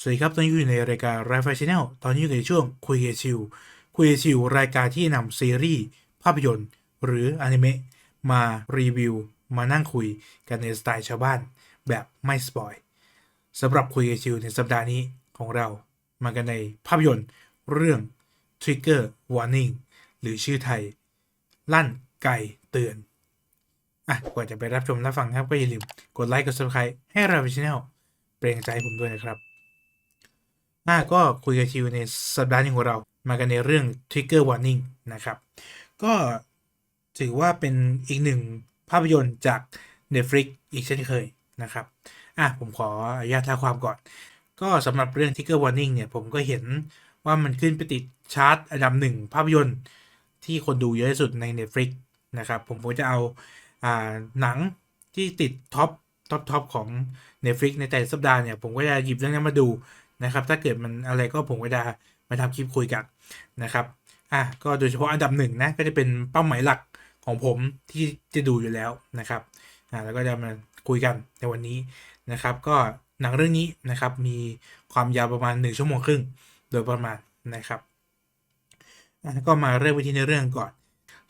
สวัสดีครับ ตอนนี้อยู่ในรายการ r i f e Channel ตอนนี้อยู่ในช่วงคุยเกชิว คุยเกชิว รายการที่นำซีรีส์ ภาพยนตร์ หรืออนิเมะมารีวิว มานั่งคุยกันในสไตล์ชาวบ้าน แบบไม่สปอยสำหรับคุยเกชิวในสัปดาห์นี้ของเรา มากันในภาพยนตร์เรื่อง Trigger Warning หรือชื่อไทย ลั่นไก่เตือนอะก่อนจะไปรับชมรับฟังครับก็อย่าลืมกดไลค์กด subscribe ให้เราช anel เป็นกำลังใจให้ผมด้วยนะครับ อะก็คุยกับชิวในสัปดาห์นี้ของเรา มากันในเรื่อง Trigger Warning นะครับ ก็ถือว่าเป็นอีกหนึ่งภาพยนตร์จาก Netflix อีกเช่นเคยนะครับ อะ ผมขออนุญาตท้าความก่อน ก็สำหรับเรื่อง Trigger Warning เนี่ย ผมก็เห็นว่ามันขึ้นไปติดชาร์ตอันดับหนึ่งภาพยนตร์ที่คนดูเยอะที่สุดใน Netflix นะครับ ผมก็จะเอาอ่าหนังที่ติดท็อปท็อปท็อปของ Netflix ในแต่ละสัปดาห์เนี่ย ผมก็จะหยิบเรื่องนั้มาดู นะครับ ถ้าเกิดมันอะไรก็ผมก็จะมาทำคลิปคุยกันนะครับอะก็โดยเฉพาะอันดับหนึ่งนะก็จะเป็นเป้าหมายหลักของผมที่จะดูอยู่แล้วนะครับอ่าแล้วก็จะมาคุยกันในวันนี้นะครับ ก็หนังเรื่องนี้นะครับมีความยาวประมาณ 1 ชั่วโมงครึ่งโดยประมาณนะครับอะก็มาเริ่มไปที่ในเรื่องก่อน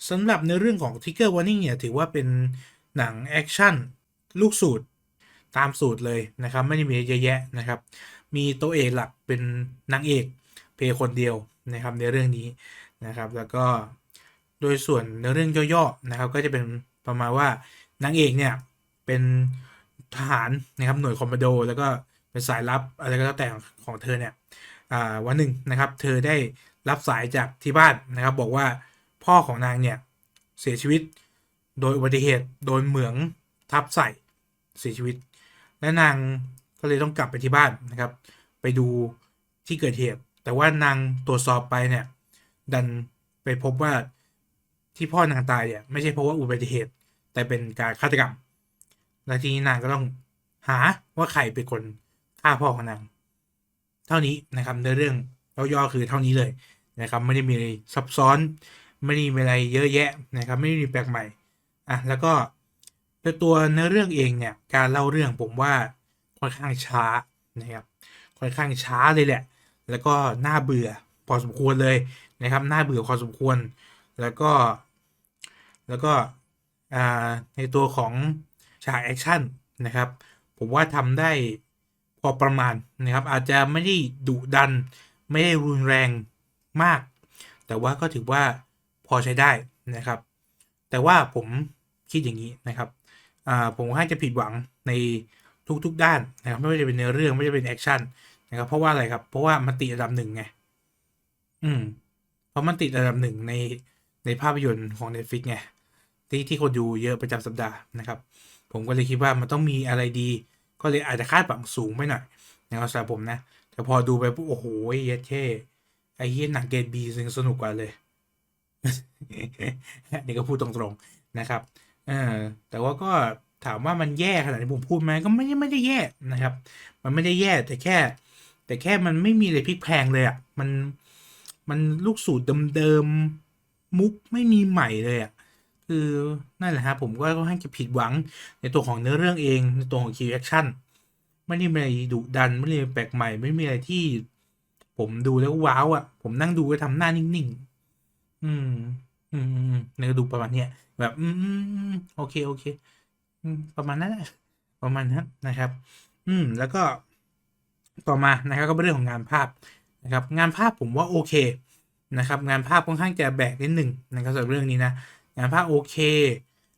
สำหรับในเรื่องของ Trigger Warning เนี่ยถือว่าเป็นหนังแอคชั่นลูกสูตรตามสูตรเลยนะครับ ไม่ได้มีเยอะแยะนะครับ มีตัวเอกหลักเป็นนางเอกเพลงคนเดียวนะครับในเรื่องนี้นะครับ แล้วก็โดยส่วนในเรื่องย่อๆนะครับ ก็จะเป็นประมาณว่านางเอกเนี่ยเป็นทหารนะครับหน่วยคอมมานโด แล้วก็เป็นสายลับอะไรก็แล้วแต่ของเธอเนี่ยวันหนึ่งนะครับ เธอได้รับสายจากที่บ้านนะครับ บอกว่าพ่อของนางเนี่ยเสียชีวิตโดยอุบัติเหตุโดนเหมืองทับใส่เสียชีวิต และนาง ก็เลยต้องกลับไปที่บ้านนะครับ ไปดูที่เกิดเหตุ แต่ว่านางตรวจสอบไปเนี่ย ดันไปพบว่าที่พ่อนางตายเนี่ยไม่ใช่เพราะว่าอุบัติเหตุ แต่เป็นการฆาตกรรม และทีนี้นางก็ต้องหาว่าใครเป็นคนฆ่าพ่อของนาง เท่านี้นะครับในเรื่องย่อๆคือเท่านี้เลยนะครับ ไม่ได้มีอะไรซับซ้อน ไม่ได้มีอะไรเยอะแยะนะครับ ไม่ได้มีแปลกใหม่อะแล้วก็ตัวเนื้อเรื่องเองเนี่ยการเล่าเรื่องผมว่า ค่อนข้างช้านะครับค่อนข้างช้าเลยแหละ แล้วก็น่าเบื่อพอสมควรเลยนะครับน่าเบื่อพอสมควร แล้วก็ แล้วก็ในตัวของฉากแอคชั่นนะครับ ผมว่าทำได้พอประมาณนะครับ อาจจะไม่ได้ดุดัน ไม่ได้รุนแรงมาก แต่ว่าก็ถือว่าพอใช้ได้นะครับ แต่ว่าผมคิดอย่างนี้นะครับผมค่อนข้างจะผิดหวังใน ทุก ๆ ด้านนะครับไม่ว่าจะเป็นเนื้อเรื่องไม่ว่าจะเป็นแอคชั่นนะครับเพราะว่าอะไรครับ เพราะว่ามันติดอันดับหนึ่งไงอืม เพราะมันติดอันดับหนึ่งในในภาพยนตร์ของ Netflix ไงที่ที่คนดูเยอะประจำสัปดาห์นะครับ ผมก็เลยคิดว่ามันต้องมีอะไรดี ก็เลยอาจจะคาดหวังสูงไปหน่อยนะครับสำหรับผมนะ แต่พอดูไปปุ๊บโอ้โหเยเท่ไอ้เหี้ยหนังเกรดบีซึ่งสนุกกว่าเลยนี่ก็พูดตรงๆนะครับ เออแต่ว่าก็ ถามว่ามันแย่ขนาดที่ผมพูดไหมก็ไม่ได้ไม่ได้แย่นะครับ มันไม่ได้แย่แต่แค่ แต่แค่มันไม่มีอะไรพลิกแพลงเลยอะมันมันลูกสูตรเดิมๆมุกไม่มีใหม่เลยอะคือนั่นแหละครับผมก็ค่อนข้างจะผิดหวังในตัวของเนื้อเรื่องเองในตัวของคิวแอคชั่นไม่ได้มีอะไรดุดันไม่ได้มีแปลกใหม่ ไม่มีอะไรที่ ผมดูแล้วว้าวอะ ผมนั่งดูก็ทำหน้านิ่งๆอืม อืมอืมในกระดูกประมาณเนี้ยแบบ อืมอืมอืมโอเคโอเค ประมาณนั้นประมาณนั้นนะครับ อืม แล้วก็ต่อมานะครับก็เป็นเรื่องของงานภาพนะครับ งานภาพผมว่าโอเคนะครับ งานภาพค่อนข้างจะแบกนิดหนึ่งนะครับสำหรับเรื่องนี้นะงานภาพโอเค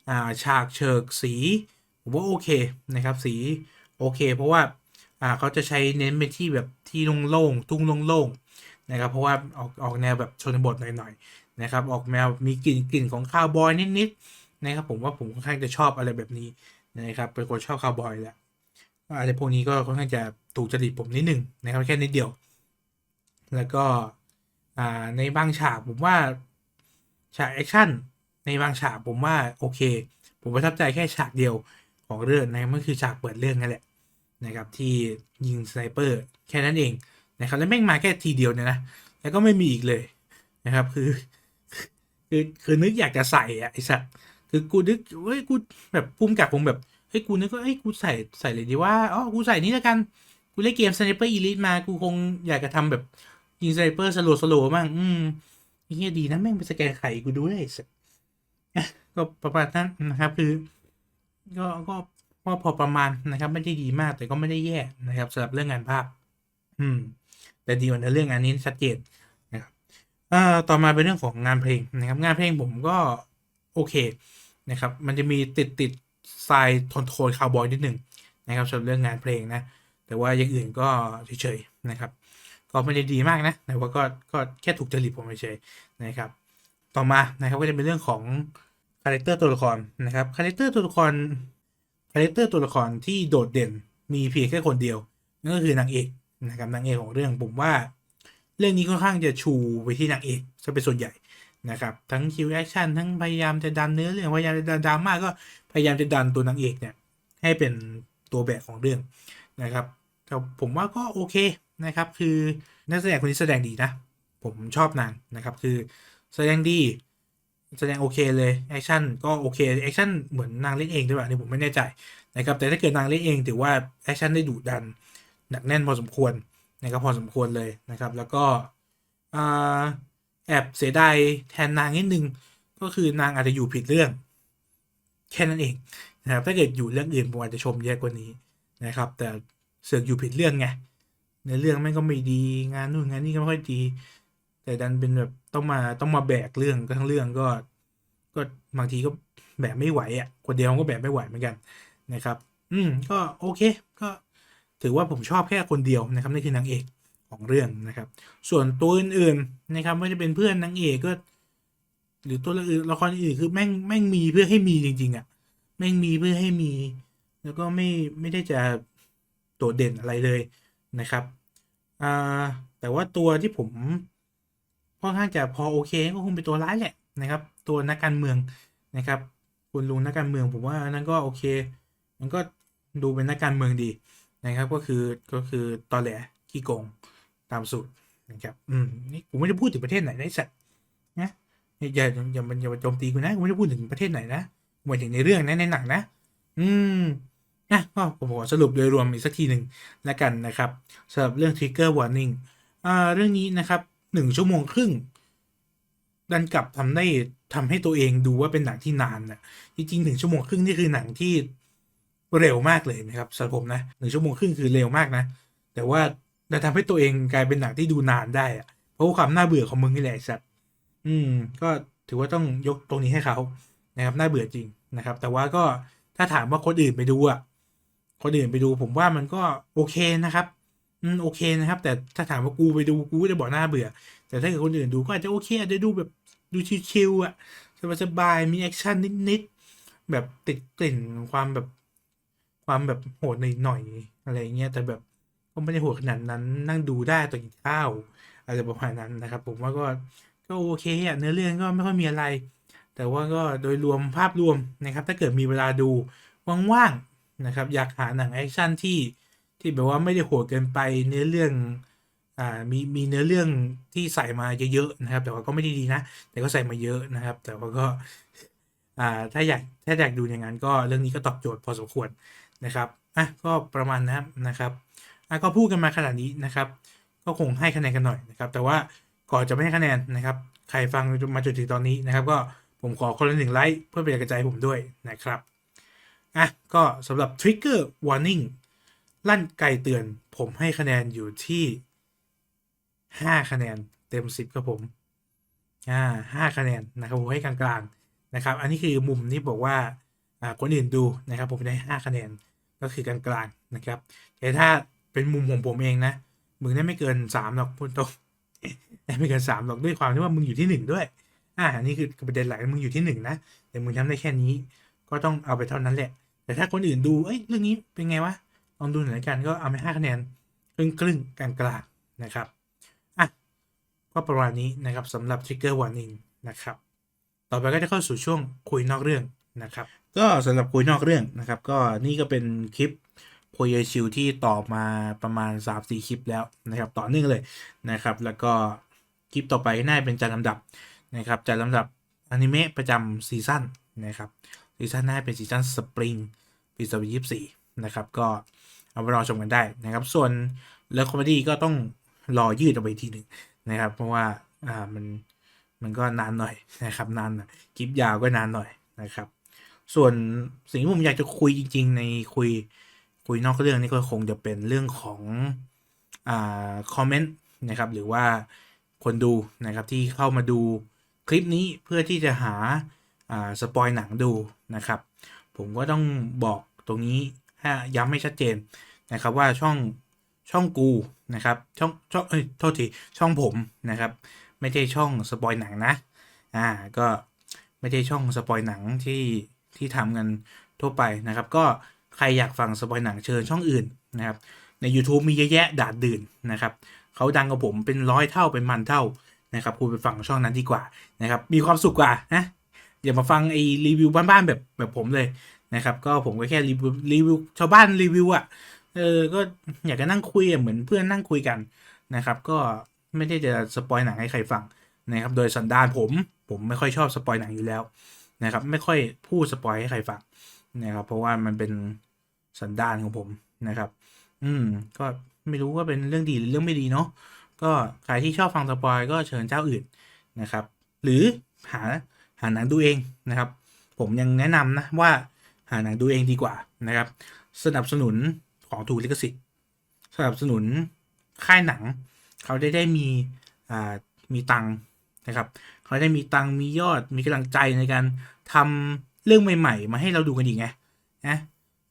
อ่าฉากเฉิกสีผมว่าโอเคนะครับ สีโอเค เพราะว่าอ่าเขาจะใช้เน้นไปที่แบบที่โล่งๆทุ่งโล่งๆนะครับ เพราะว่าออกออกแนวแบบชนบทหน่อยๆนะครับ ออกแนวมีกลิ่นกลิ่นของคาวบอยนิดๆ นะครับผมว่าผมค่อนข้างจะชอบอะไรแบบนี้นะครับเป็นคนชอบคาวบอยแหละอะไรพวกนี้ก็ค่อนข้างจะถูกจริตผมนิดหนึ่งนะครับแค่นิดเดียว แล้วก็อ่าในบางฉากผมว่าฉากแอคชั่นในบางฉากผมว่าโอเค ผมประทับใจแค่ฉากเดียวของเรื่องนะมันคือฉากเปิดเรื่องนั่นแหละนะครับที่ยิงสไนเปอร์แค่นั้นเองนะครับแล้วแม่งมาแค่ทีเดียวเนี่ยนะแล้วก็ไม่มีอีกเลยนะครับคือ คือคือนึกอยากจะใส่อะไอสัตว์ คือกูนึกเฮ้ยกูแบบภูมิกับผมแบบเฮ้ยกูนึกว่าเฮ้ยกูใส่ใส่เลยดีว่าอ๋อกูใส่นี้แล้วกันกูเล่นเกมสไนเปอร์อีลิทมากูคงอยากจะทำแบบยิงสไนเปอร์สโลสโลบ้างอืมเฮียดีนะแม่งเป็นสแกนไข่กูดูได้สักอะก็ประมาณนั้นนะครับ คือ ก็ก็ก็พอประมาณนะครับ ไม่ได้ดีมากแต่ก็ไม่ได้แย่นะครับสำหรับเรื่องงานภาพ อืม แต่ดีกว่าในเรื่องงานนี้ชัดเจนนะครับเอ่อต่อมาเป็นเรื่องของงานเพลงนะครับ งานเพลงผมก็โอเค นะครับ มันจะมีติดติดสายโทนโทนคาวบอยนิดหนึ่งนะครับสำหรับเรื่องงานเพลงนะ แต่ว่าอย่างอื่นก็เฉยๆนะครับ ก็ไม่ได้ดีมากนะแต่ว่าก็ก็แค่ถูกจริตผมเฉยๆนะครับ ต่อมานะครับก็จะเป็นเรื่องของคาแรคเตอร์ตัวละครนะครับคาแรคเตอร์ตัวละครคาแรคเตอร์ตัวละครที่โดดเด่นมีเพียงแค่คนเดียวนั่นก็คือนางเอกนะครับนางเอกของเรื่องผมว่า เรื่องนี้ค่อนข้างจะชูไปที่นางเอกซะเป็นส่วนใหญ่ นะครับ ทั้งคิวแอคชั่นทั้งพยายามจะดันเนื้อเรื่องพยายามจะดันดราม่าก็พยายามจะดันตัวนางเอกเนี่ยให้เป็นตัวแบกของเรื่องนะครับแต่ผมว่าก็โอเคนะครับ คือนักแสดงคนนี้แสดงดีนะ ผมชอบนางนะครับ คือแสดงดี แสดงโอเคเลยแอคชั่นก็โอเคแอคชั่นเหมือนนางเล่นเองด้วยป่ะนี่ผมไม่แน่ใจนะครับ แต่ถ้าเกิดนางเล่นเองถือว่าแอคชั่นได้ดุดันหนักแน่นพอสมควรนะครับพอสมควรเลยนะครับ แล้วก็อ่า แอบเสียดายแทนนางนิดนึง ก็คือนางอาจจะอยู่ผิดเรื่อง แค่นั้นเองนะครับถ้าเกิดอยู่เรื่องอื่นผมอาจจะชมเยอะกว่านี้นะครับ แต่เสือกอยู่ผิดเรื่องไงในเรื่องแม่งก็ไม่ดีงานนู่นงานนี่ก็ไม่ค่อยดี แต่ดันเป็นแบบต้องมาต้องมาแบกเรื่องก็ทั้งเรื่องก็ ก็บางทีก็แบกไม่ไหวอะคนเดียวก็แบกไม่ไหวเหมือนกันนะครับ อืมก็โอเค ก็ถือว่าผมชอบแค่คนเดียวนะครับนี่คือนางเอก ของเรื่องนะครับ ส่วนตัวอื่นๆนะครับไม่ได้เป็นเพื่อนนางเอกก็ หรือตัวละอื่นละครอื่นคือแม่งแม่งมีเพื่อให้มีจริง ๆอะแม่งมีเพื่อให้มี แล้วก็ไม่ไม่ได้จะโดดเด่นอะไรเลยนะครับอ่าแต่ว่าตัวที่ผมค่อนข้างจะพอโอเคก็คงเป็นตัวร้ายแหละนะครับ ตัวนักการเมืองนะครับ คุณลุงนักการเมืองผมว่านั่นก็โอเค มันก็ดูเป็นนักการเมืองดีนะครับ ก็คือก็คือตอแหลขี้โกง ตามสูตรนะครับอืมนี่ผมไม่ได้พูดถึงประเทศไหนนะสัตว์นะอย่าอย่าอย่ามันอย่ามาโจมตีกูนะกูไม่ได้พูดถึงประเทศไหนนะหมายถึงในเรื่องนะในหนังนะ อืมอะก็ผมขอสรุปโดยรวมอีกสักทีหนึ่งแล้วกันนะครับสำหรับเรื่อง Trigger Warning อ่าเรื่องนี้นะครับหนึ่งชั่วโมงครึ่งดันกลับทำได้ทำให้ตัวเองดูว่าเป็นหนังที่นานนะจริงๆหนึ่งชั่วโมงครึ่งนี่คือหนังที่เร็วมากเลยนะครับสำหรับผมนะหนึ่งชั่วโมงครึ่งคือเร็วมากนะ แต่ว่า ดันทำให้ตัวเองกลายเป็นหนังที่ดูนานได้อะเพราะความน่าเบื่อของมึงนี่แหละไอ้สัตว์อืม ก็ถือว่าต้องยกตรงนี้ให้เขานะครับน่าเบื่อจริงนะครับ แต่ว่าก็ถ้าถามว่าคนอื่นไปดูอะคนอื่นไปดูผมว่ามันก็โอเคนะครับ อืมโอเคนะครับ แต่ถ้าถามว่ากูไปดูกูจะบอกน่าเบื่อ แต่ถ้าเกิดคนอื่นดูก็อาจจะโอเคอาจจะดูแบบดูชิลๆอะสบายๆมีแอคชั่นนิดๆแบบติดกลิ่นความแบบความแบบโหดหน่อยๆอะไรเงี้ยแต่แบบ ไม่ได้โหดขนาดนั้นนั่งดูได้ตอนกินข้าวอะไรประมาณนั้นนะครับ ผมว่าก็ก็โอเคอะเนื้อเรื่องก็ไม่ค่อยมีอะไร แต่ว่าก็โดยรวมภาพรวมนะครับ ถ้าเกิดมีเวลาดูว่างๆนะครับ อยากหาหนังแอคชั่นที่ที่แบบว่าไม่ได้โหดเกินไปเนื้อเรื่องอ่ามีมีเนื้อเรื่องที่ใส่มาเยอะๆนะครับ แต่ว่าก็ไม่ได้ดีนะ แต่ก็ใส่มาเยอะนะครับ แต่ว่าก็อ่าถ้าอยากถ้าอยากดูอย่างนั้นก็เรื่องนี้ก็ตอบโจทย์พอสมควรนะครับอะก็ประมาณนั้นนะครับ อะก็พูดกันมาขนาดนี้นะครับ ก็คงให้คะแนนกันหน่อยนะครับ แต่ว่าก่อนจะไม่ให้คะแนนนะครับ ใครฟังมาจนถึงตอนนี้นะครับ ก็ผมขอคนละหนึ่งไลค์เพื่อเป็นกำลังใจผมด้วยนะครับ อะ ก็สำหรับ Trigger Warning ลั่นไกลเตือน ผมให้คะแนนอยู่ที่ 5 คะแนนเต็ม 10 ครับผม อ่าห้าคะแนนนะครับผมให้กลางๆนะครับ อันนี้คือมุมที่บอกว่า อ่า คนอื่นดูนะครับ ผมได้ห้าคะแนน ก็คือกลางๆนะครับ แต่ถ้า เป็นมุมของผมเองนะมึงได้ไม่เกินสามหรอกพูดตรงได้ไม่เกินสามหรอกด้วยความที่ว่ามึงอยู่ที่หนึ่งด้วย อ่าอันนี้คือประเด็นหลักมึงอยู่ที่หนึ่งนะแต่มึงทำได้แค่นี้ ก็ต้องเอาไปเท่านั้นแหละ แต่ถ้าคนอื่นดูเอ้ยเรื่องนี้เป็นไงวะลองดูหน่อยละกันก็เอาไปห้าคะแนนครึ่งครึ่งๆกลางนะครับอะก็ประมาณนี้นะครับสำหรับ Trigger Warning นะครับ ต่อไปก็จะเข้าสู่ช่วงคุยนอกเรื่องนะครับ ก็สำหรับคุยนอกเรื่องนะครับ ก็นี่ก็เป็นคลิป โพยชิวที่ต่อมาประมาณ 3-4 คลิปแล้วนะครับ ต่อเนื่องเลยนะครับ แล้วก็คลิปต่อไปน่าจะเป็นจัดลำดับนะครับจัดลำดับอนิเมะประจำซีซั่นนะครับซีซั่นหน้าเป็นซีซั่นสปริงปี2024 นะครับ ก็เอาไปรอชมกันได้นะครับ ส่วนเรื่องคอมเมดี้ก็ต้องรอยืดออกไปทีหนึ่งนะครับ เพราะว่าอ่ามันมันก็นานหน่อยนะครับนานน่อยคลิปยาวก็นานหน่อยนะครับ ส่วนสิ่งที่ผมอยากจะคุยจริง ๆ ในคุย คุยนอกเรื่องนี่ก็คงจะเป็นเรื่องของอ่าคอมเมนต์นะครับหรือว่าคนดูนะครับที่เข้ามาดูคลิปนี้เพื่อที่จะหาอ่าสปอยหนังดูนะครับ ผมก็ต้องบอกตรงนี้ให้ย้ำให้ชัดเจนนะครับว่าช่องช่องกูนะครับช่องช่องเอ้ยโทษทีช่องผมนะครับ ไม่ใช่ช่องสปอยหนังนะอ่าก็ไม่ใช่ช่องสปอยหนังที่ที่ทำกันทั่วไปนะครับ ก็ ใครอยากฟังสปอยหนังเชิญช่องอื่นนะครับ ใน YouTube มีเยอะแยะดาดดื่นนะครับเขาดังกับผมเป็นร้อยเท่าเป็นพันเท่านะครับคุณไปฟังช่องนั้นดีกว่านะครับมีความสุขกว่านะอย่ามาฟังไอ้รีวิวบ้านๆแบบแบบผมเลยนะครับ ก็ผมก็แค่รีวิวรีวิวชาวบ้านรีวิวอะ่ะเออก็อยากจะนั่งคุยเหมือนเพื่อนนั่งคุยกันนะครับ ก็ไม่ได้จะสปอยหนังให้ใครฟังนะครับ โดยสันดานผมผมไม่ค่อยชอบสปอยหนังอยู่แล้วนะครับ ไม่ค่อยพูดสปอยให้ใครฟัง นะครับ เพราะว่ามันเป็นสันดานของผมนะครับ อืม ก็ไม่รู้ว่าเป็นเรื่องดีหรือเรื่องไม่ดีเนาะก็ใครที่ชอบฟังสปอยก็เชิญเจ้าอื่นนะครับ หรือหาหาหนังดูเองนะครับ ผมยังแนะนำนะว่าหาหนังดูเองดีกว่านะครับ สนับสนุนของถูกลิขสิทธิ์สนับสนุนค่ายหนัง เขาได้ได้มีอ่ามีตังค์นะครับ เขาได้มีตังค์มียอดมีกำลังใจในการทำ เรื่องใหม่ๆ มาให้เราดูกันอีกไงนะ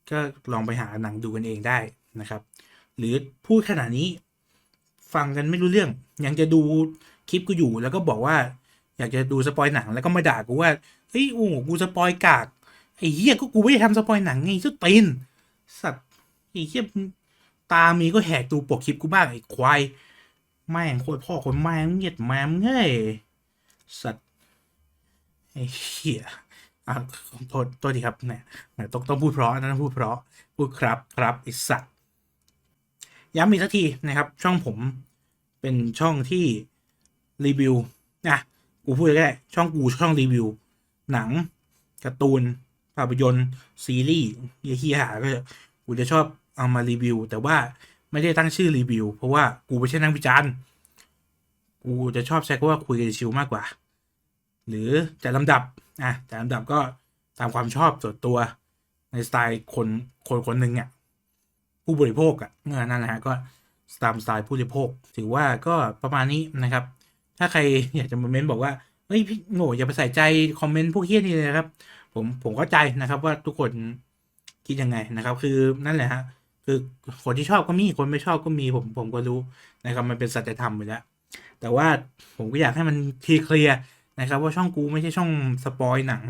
ก็ลองไปหาหนังดูกันเองได้นะครับ หรือพูดขนาดนี้ฟังกันไม่รู้เรื่อง ยังจะดูคลิปกูอยู่แล้วก็บอกว่า อยากจะดูสปอยหนังแล้วก็มาด่ากูว่าเฮ้ยโอ้โหกูสปอยกากไอ้เหี้ยก็กูไม่ได้ทำสปอยหนังไงเจ้าตีนสัตว์ไอ้เหี้ยตามีก็แหกดูปกคลิปกูบ้างไอ้ควายแม่งโคตรพ่อคนแม่งเหยียดแม่งเฮ้ยสัตว์ไอ้เหี้ย อะโทษโทษทีครับเนี่ยต้องต้องพูดเพราะนะต้องพูดเพราะพูดครับครับอ้สัตย้ำอีกสักทีนะครับ ช่องผมเป็นช่องที่รีวิวนะกูพูดก็ได้ช่องกูช่องรีวิว หนังการ์ตูนภาพยนตร์ซีรีส์เฮียหาก็จะกูจะชอบเอามารีวิว แต่ว่าไม่ได้ตั้งชื่อรีวิว เพราะว่ากูไม่ใช่นักวิจารณ์กูจะชอบใช้คำว่าคุยกันชิวมากกว่า หรือจัดลำดับอะจัดลำดับก็ตามความชอบส่วนตัวในสไตล์คนคนคนหนึ่งเนี่ยผู้บริโภคอะ่ะเออนั่นแหละฮะก็ตามสไตล์ผู้บริโภค ถือว่าก็ประมาณนี้นะครับ ถ้าใครอยากจะมาเม้นบอกว่าเฮ้ยพี่โง่อย่าไปใส่ใจคอมเมนต์พวกเฮี้ยนี่เลยนะครับ ผมผมเข้าใจนะครับว่าทุกคนคิดยังไงนะครับ คือนั่นแหละฮะคือคนที่ชอบก็มีคนไม่ชอบก็มีผมผมก็รู้นะครับมันเป็นสัจธรรมไปแล้วแต่ว่าผมก็อยากให้มันเคลียร์ นะครับว่าช่องกูไม่ใช่ช่องสปอยหนัง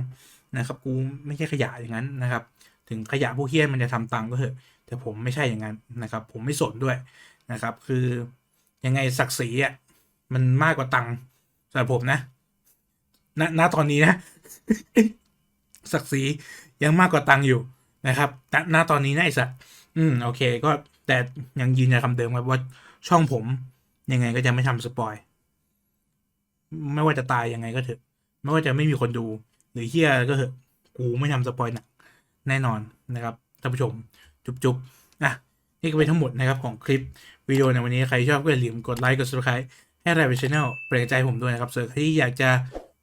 นะครับกูไม่ใช่ขยะอย่างนั้นนะครับ ถึงขยะพวกเฮี้ยมันจะทำตังค์ก็เถอะแต่ผมไม่ใช่อย่างนั้นนะครับ ผมไม่สนด้วยนะครับ คือยังไงศักดิ์ศรีอะมันมากกว่าตังค์สำหรับผมนะณณตอนนี้นะศักดิ์ศรียังมากกว่าตังค์อยู่นะครับณณตอนนี้นะไอ้สัตว์อืมโอเค ก็แต่ยังยืนยันคำเดิมครับว่าช่องผมยังไงก็จะไม่ทำสปอย ไม่ว่าจะตายยังไงก็เถอะ ไม่ว่าจะไม่มีคนดู หรือเฮียก็เถอะ กูไม่ทำสปอยหนักแน่นอนนะครับท่านผู้ชม จุ๊บๆอะนี่ก็เป็นทั้งหมดนะครับของคลิปวิดีโอในวันนี้ใครชอบก็อย่าลืมกดไลค์กด subscribe ให้รายเป็นช anel เปลี่ยนใจผมด้วยนะครับส่วนใครที่อยากจะ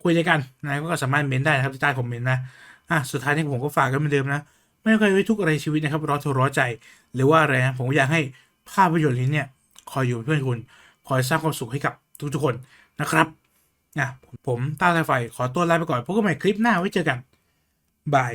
คุยด้วยกันนะก็สามารถเมนได้นะครับที่ใต้คอมเมนต์นะอะสุดท้ายนี้ผมก็ฝากกันเหมือนเดิมนะ ไม่เคยไว้ทุกอะไรชีวิตนะครับร้อนทร้อใจ หรือว่าอะไรนะผมอยากให้ภาพยนตร์นี้เนี่ยคอยอยู่เพื่อนคุณ คอยสร้างความสุขให้กับทุกๆคนนะครับ อะผมต้าสายไฟขอตัวลาไปก่อนพบกันใหม่คลิปหน้าไว้เจอกันบาย